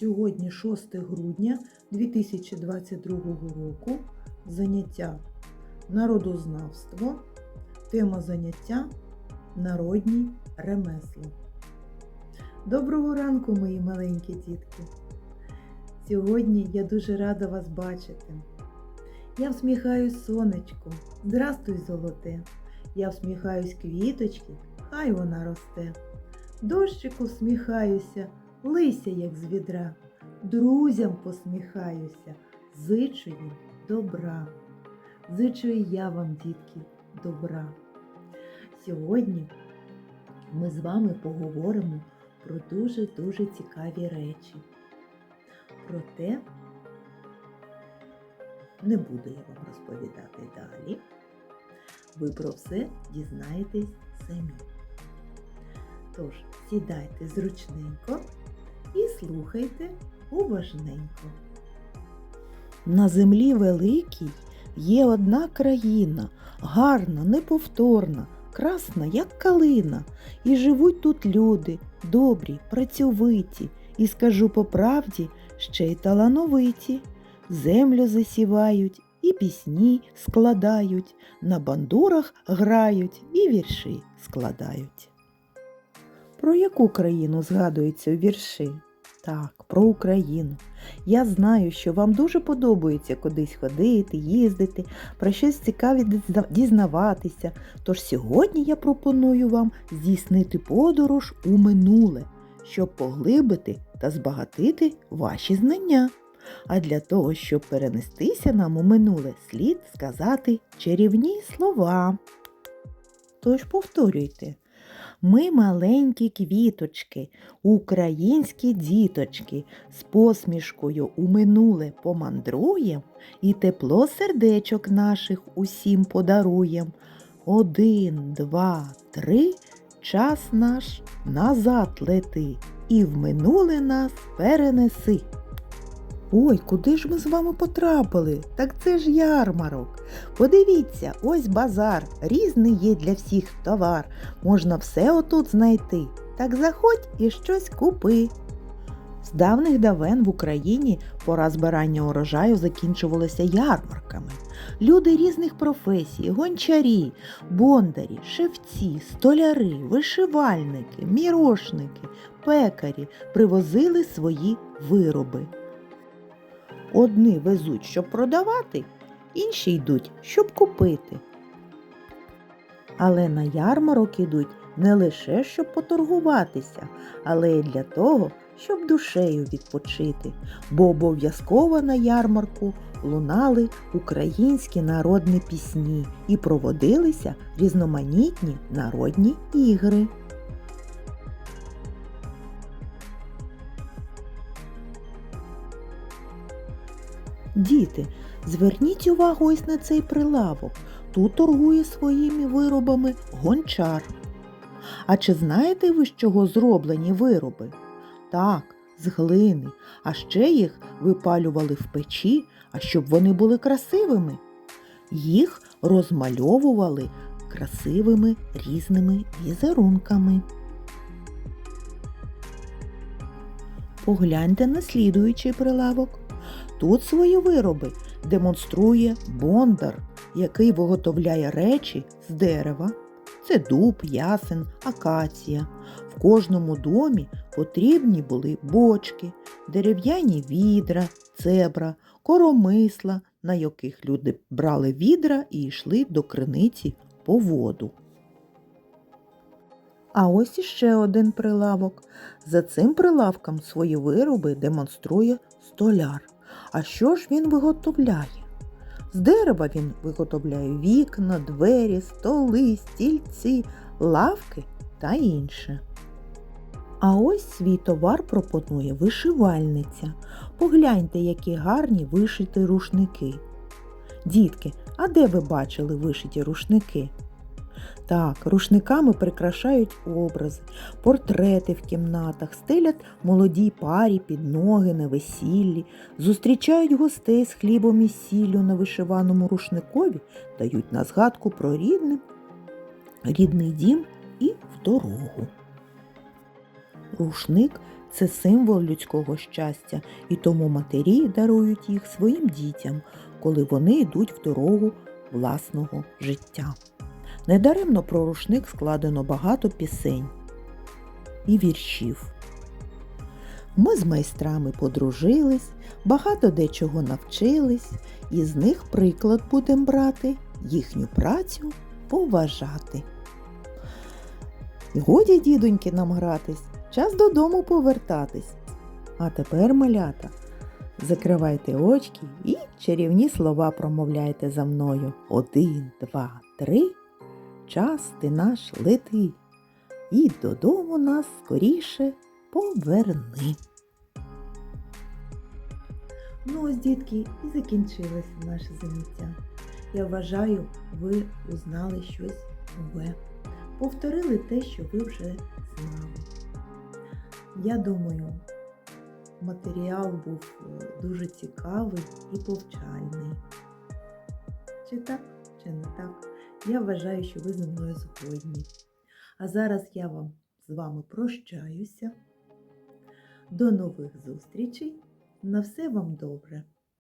Сьогодні 6 грудня 2022 року. Заняття народознавство. Тема заняття народні ремесла. Доброго ранку, мої маленькі дітки! Сьогодні я дуже рада вас бачити. Я всміхаюсь сонечку, здрастуй, золоте. Я всміхаюсь квіточки, хай вона росте. Дощику всміхаюся, лися, як з відра. Друзям посміхаюся, зичу їм добра. Зичу і я вам, дітки, добра. Сьогодні ми з вами поговоримо про дуже-дуже цікаві речі. Проте не буду я вам розповідати далі. Ви про все дізнаєтесь самі. Тож, сідайте зручненько слухайте уважненько. На землі великій є одна країна, гарна, неповторна, красна, як калина. І живуть тут люди, добрі, працьовиті, і скажу по правді, ще й талановиті. Землю засівають і пісні складають, на бандурах грають і вірші складають. Про яку країну згадується у вірші? Так, про Україну. Я знаю, що вам дуже подобається кудись ходити, їздити, про щось цікаве дізнаватися. Тож сьогодні я пропоную вам здійснити подорож у минуле, щоб поглибити та збагатити ваші знання. А для того, щоб перенестися нам у минуле, слід сказати чарівні слова. Тож повторюйте. Ми маленькі квіточки, українські діточки, з посмішкою у минуле помандруєм і тепло сердечок наших усім подаруєм. Один, два, три, час наш назад лети, і в минуле нас перенеси. Ой, куди ж ми з вами потрапили? Так це ж ярмарок. Подивіться, ось базар, різний є для всіх товар. Можна все отут знайти. Так заходь і щось купи. З давних давен в Україні пора збирання урожаю закінчувалася ярмарками. Люди різних професій, гончарі, бондарі, шевці, столяри, вишивальники, мірошники, пекарі привозили свої вироби. Одні везуть, щоб продавати, інші йдуть, щоб купити. Але на ярмарок ідуть не лише щоб поторгуватися, але й для того, щоб душею відпочити, бо обов'язково на ярмарку лунали українські народні пісні і проводилися різноманітні народні ігри. Діти, зверніть увагу ось на цей прилавок. Тут торгує своїми виробами гончар. А чи знаєте ви, з чого зроблені вироби? Так, з глини, а ще їх випалювали в печі, а щоб вони були красивими. Їх розмальовували красивими різними візерунками. Погляньте на слідуючий прилавок. Тут свої вироби демонструє бондар, який виготовляє речі з дерева. Це дуб, ясен, акація. В кожному домі потрібні були бочки, дерев'яні відра, цебра, коромисла, на яких люди брали відра і йшли до криниці по воду. А ось іще один прилавок. За цим прилавком свої вироби демонструє столяр. А що ж він виготовляє? З дерева він виготовляє вікна, двері, столи, стільці, лавки та інше. А ось свій товар пропонує вишивальниця. Погляньте, які гарні вишиті рушники. Дітки, а де ви бачили вишиті рушники? Так, рушниками прикрашають образи, портрети в кімнатах, стелять молодій парі під ноги на весіллі, зустрічають гостей з хлібом і сіллю на вишиваному рушникові, дають на згадку про рідне, рідний дім і в дорогу. Рушник це символ людського щастя, і тому матері дарують їх своїм дітям, коли вони йдуть в дорогу власного життя. Недаремно про рушник складено багато пісень і віршів. Ми з майстрами подружились, багато дечого навчились, і з них приклад будемо брати, їхню працю поважати. Годі, дідоньки, нам гратись, час додому повертатись. А тепер, малята, закривайте очки і чарівні слова промовляйте за мною. Один, два, три. Час ти наш лети. І додому нас скоріше поверни. Ну ось, дітки, і закінчилося наше заняття. Я вважаю, ви узнали щось нове. Повторили те, що ви вже знали. Я думаю, матеріал був е, дуже цікавий і повчальний. Чи так, чи не так? Я вважаю, що ви зі мною згодні. А зараз я вам з вами прощаюся. До нових зустрічей. На все вам добре.